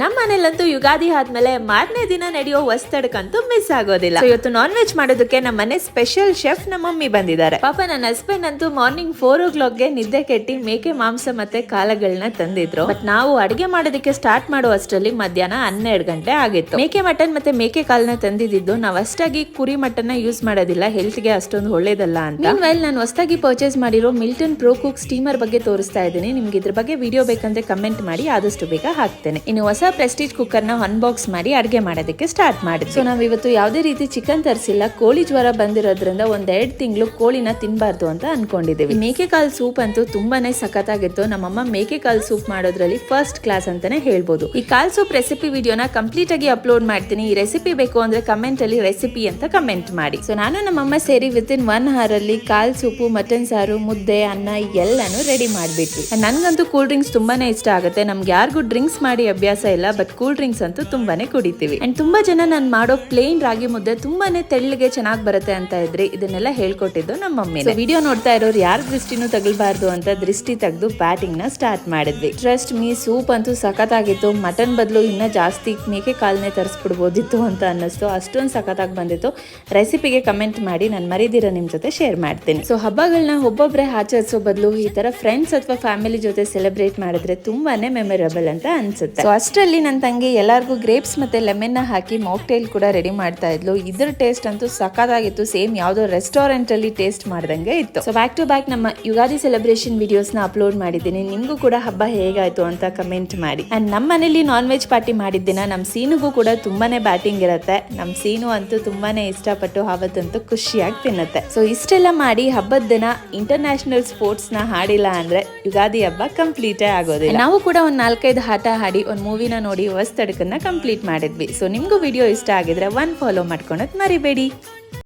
ನಮ್ಮ ಮನೇಲಂತೂ ಯುಗಾದಿ ಆದ್ಮೇಲೆ ಮಾರನೇ ದಿನ ನಡೆಯೋ ವಸ್ತಡಕ್ಕಂತೂ ಮಿಸ್ ಆಗೋದಿಲ್ಲ. ಇವತ್ತು ನಾನ್ ವೆಜ್ ಮಾಡೋದಕ್ಕೆ ನಮ್ಮ ಮನೆ ಸ್ಪೆಷಲ್ ಶೆಫ್ ನಮ್ಮ ಮಮ್ಮಿ ಬಂದಿದ್ದಾರೆ. ಪಾಪ ನನ್ನ ಹಸ್ಬೆಂಡ್ ಅಂತೂ ಮಾರ್ನಿಂಗ್ ಫೋರ್ ಓ ಕ್ಲಾಕ್ಗೆ ನಿದ್ದೆ ಕೆಟ್ಟಿ ಮೇಕೆ ಮಾಂಸ ಮತ್ತೆ ಕಾಲಗಳನ್ನ ತಂದಿದ್ರು. ಬಟ್ ನಾವು ಅಡಿಗೆ ಮಾಡೋದಕ್ಕೆ ಸ್ಟಾರ್ಟ್ ಮಾಡೋ ಅಷ್ಟರಲ್ಲಿ ಮಧ್ಯಾಹ್ನ ಹನ್ನೆರಡು ಗಂಟೆ ಆಗಿತ್ತು. ಮೇಕೆ ಮಟನ್ ಮತ್ತೆ ಮೇಕೆ ಕಾಲ್ನ ತಂದಿದ್ದು ನಾವು ಅಷ್ಟಾಗಿ ಕುರಿ ಮಟನ್ ಯೂಸ್ ಮಾಡೋದಿಲ್ಲ. ಹೆಲ್ತ್ಗೆ ಅಷ್ಟೊಂದು ಒಳ್ಳೇದಲ್ಲ ಅಂತ. ಮೇಲ್ ನಾನು ಹೊಸದಾಗಿ ಪರ್ಚೇಸ್ ಮಾಡಿರೋ ಮಿಲ್ಟನ್ ಪ್ರೋ ಕುಕ್ ಸ್ಟೀಮರ್ ಬಗ್ಗೆ ತೋರಿಸ್ತಾ ಇದ್ದೀನಿ. ನಿಮ್ಗೆ ಇದ್ರ ಬಗ್ಗೆ ವಿಡಿಯೋ ಬೇಕಂದ್ರೆ ಕಮೆಂಟ್ ಮಾಡಿ ಆದಷ್ಟು ಬೇಗ ಹಾಕ್ತೇನೆ. ಇನ್ನು ಹೊಸ ಪ್ರೆಸ್ಟೀಜ್ ಕುಕ್ಕರ್ನ ಅನ್ಬಾಕ್ಸ್ ಮಾಡಿ ಅಡುಗೆ ಮಾಡೋದಕ್ಕೆ ಸ್ಟಾರ್ಟ್ ಮಾಡಿದ್ವಿ. ಸೊ ನಾವ್ ಇವತ್ತು ಯಾವುದೇ ರೀತಿ ಚಿಕನ್ ತರಿಸಿಲ್ಲ, ಕೋಳಿ ಜ್ವರ ಬಂದಿರೋದ್ರಿಂದ ಒಂದೆರಡು ತಿಂಗಳು ಕೋಳಿನ ತಿನ್ನಬಾರ್ದು ಅಂತ ಅನ್ಕೊಂಡಿದ್ದೀವಿ. ಮೇಕೆ ಕಾಲ್ ಸೂಪ್ ಅಂತೂ ತುಂಬಾನೇ ಸಖತ್ತಾಗಿತ್ತು. ನಮ್ಮಮ್ಮ ಮೇಕೆ ಕಾಲ್ ಸೂಪ್ ಮಾಡೋದ್ರಲ್ಲಿ ಫಸ್ಟ್ ಕ್ಲಾಸ್ ಅಂತಾನೆ ಹೇಳ್ಬೋದು. ಈ ಕಾಲ್ ಸೂಪ್ ರೆಸಿಪಿ ವಿಡಿಯೋನ ಕಂಪ್ಲೀಟ್ ಆಗಿ ಅಪ್ಲೋಡ್ ಮಾಡ್ತೀನಿ. ಈ ರೆಸಿಪಿ ಬೇಕು ಅಂದ್ರೆ ಕಮೆಂಟ್ ಅಲ್ಲಿ ರೆಸಿಪಿ ಅಂತ ಕಮೆಂಟ್ ಮಾಡಿ. ಸೊ ನಾನು ನಮ್ಮಮ್ಮ ಸೇರಿ ವಿತ್ ಇನ್ ಒನ್ ಅವರ್ ಅಲ್ಲಿ ಕಾಲ್ ಸೂಪು ಮಟನ್ ಸಾರು, ಮುದ್ದೆ, ಅನ್ನ ಎಲ್ಲಾನು ರೆಡಿ ಮಾಡ್ಬಿಟ್ವಿ. ನನ್ಗಂತೂ ಕೂಲ್ ಡ್ರಿಂಕ್ಸ್ ತುಂಬಾನೇ ಇಷ್ಟ ಆಗುತ್ತೆ. ನಮ್ಗೆ ಯಾರಿಗೂ ಡ್ರಿಂಕ್ಸ್ ಮಾಡಿ ಅಭ್ಯಾಸ ಇಲ್ಲ ಬಟ್ ಕೂಲ್ ಡ್ರಿಂಕ್ಸ್ ಅಂತೂ ತುಂಬಾನೇ ಕುಡಿತೀವಿ. ಅಂಡ್ ತುಂಬಾ ಜನ ನಾನು ಮಾಡೋ ಪ್ಲೇನ್ ರಾಗಿ ಮುದ್ದೆ ತುಂಬಾನೇ ತೆಳ್ಳಗೆ ಚೆನ್ನಾಗಿ ಬರುತ್ತೆ ಅಂತ ಇದ್ರಿ ಇದನ್ನೆಲ್ಲ ಹೇಳ್ಕೊಟ್ಟಿದ್ದು ನಮ್ಮ ಮಮ್ಮಿ ವಿಡಿಯೋ ನೋಡ್ತಾ ಇರೋರು ಯಾರ ದೃಷ್ಟಿನೂ ತಗಲ್ಬಾರ್ದು ಅಂತ ದೃಷ್ಟಿ ತೆಗೆದು ಬ್ಯಾಟಿಂಗ್ನ ಸ್ಟಾರ್ಟ್ ಮಾಡಿದ್ವಿ. ಟ್ರಸ್ಟ್ ಮೀ ಸೂಪ್ ಅಂತೂ ಸಖತ್ತಾಗಿತ್ತು. ಮಟನ್ ಬದಲು ಇನ್ನ ಜಾಸ್ತಿ ಮೇಕೆ ಕಾಲ್ನೇ ತರಿಸ್ಬಿಡ್ಬೋದಿತ್ತು ಅಂತ ಅನ್ನಿಸ್ತು. ಅಷ್ಟೊಂದು ಸಖತ್ತಾಗಿ ಬಂದಿತ್ತು. ರೆಸಿಪಿಗೆ ಕಮೆಂಟ್ ಮಾಡಿ ನಾನು ಮರಿದಿರ ನಿಮ್ ಜೊತೆ ಶೇರ್ ಮಾಡ್ತೀನಿ. ಸೊ ಹಬ್ಬಗಳನ್ನ ಒಬ್ಬೊಬ್ಬರೇ ಆಚರಿಸೋ ಬದಲು ಈ ತರ ಫ್ರೆಂಡ್ಸ್ ಅಥವಾ ಫ್ಯಾಮಿಲಿ ಜೊತೆ ಸೆಲೆಬ್ರೇಟ್ ಮಾಡಿದ್ರೆ ತುಂಬಾನೇ ಮೆಮೊರೇಬಲ್ ಅಂತ ಅನ್ಸುತ್ತೆ. ಸೊ ಅಷ್ಟರಲ್ಲಿ ನನ್ನ ತಂಗಿ ಎಲ್ಲರಿಗೂ ಗ್ರೇಪ್ಸ್ ಮತ್ತೆ ಲೆಮನ್ನ ಹಾಕಿ ಮಾಕ್ಟೈಲ್ ಕೂಡ ರೆಡಿ ಮಾಡ್ತಾ ಇದ್ಲು. ಇದ್ರ ಟೇಸ್ಟ್ ಅಂತೂ ಸಖತ್ತಾಗಿತ್ತು. ಸೇಮ್ ಯಾವುದೋ ರೆಸ್ಟೋರೆಂಟ್ ಅಲ್ಲಿ ಟೇಸ್ಟ್ ಮಾಡ್ದಂಗೆ ಇತ್ತು. ಸೊ ಬ್ಯಾಕ್ ಟು ಬ್ಯಾಕ್ ನಮ್ಮ ಯುಗಾದಿ ಸೆಲೆಬ್ರೇಷನ್ ವಿಡಿಯೋಸ್ನ ಅಪ್ಲೋಡ್ ಮಾಡಿದ್ದೀನಿ. ನಿಮಗೂ ಕೂಡ ಹಬ್ಬ ಹೇಗಾಯ್ತು ಅಂತ ಕಮೆಂಟ್ ಮಾಡಿ. ಆ್ಯಂಡ್ ನಮ್ಮ ಮನೇಲಿ ನಾನ್ ವೆಜ್ ಪಾರ್ಟಿ ಮಾಡಿದ್ದಿನ ನಮ್ಮ ಸೀನುಗೂ ಕೂಡ ತುಂಬಾನೇ ಬ್ಯಾಟಿಂಗ್ ಇರುತ್ತೆ. ನಮ್ಮ ಸೀನು ಅಂತೂ ತುಂಬಾನೇ ಇಷ್ಟಪಟ್ಟು ಅವತ್ತಂತೂ ಖುಷಿಯಾಗಿ ತಿನ್ನುತ್ತೆ. ಸೊ ಇಷ್ಟೆಲ್ಲ ಮಾಡಿ ಹಬ್ಬದ ದಿನ ಇಂಟರ್ನ್ಯಾಷನಲ್ ಸ್ಪೋರ್ಟ್ಸ್ನ ಹಾಡಿಲ್ಲ ಅಂದ್ರೆ ಯುಗಾದಿ ಹಬ್ಬ ಕಂಪ್ಲೀಟೇ ಆಗೋದಿಲ್ಲ. ನಾವು ಕೂಡ ಒಂದು ನಾಲ್ಕೈದು ಆಟ ಹಾಡಿ, ಒಂದ್ ನೋಡಿ ಹೊಸ ತಡಕನ್ನ ಕಂಪ್ಲೀಟ್ ಮಾಡಿದ್ವಿ. ಸೊ ನಿಮಗೂ ವಿಡಿಯೋ ಇಷ್ಟ ಆಗಿದ್ರೆ ಒನ್ ಫಾಲೋ ಮಾಡ್ಕೊಳಕ್ ಮರಿಬೇಡಿ.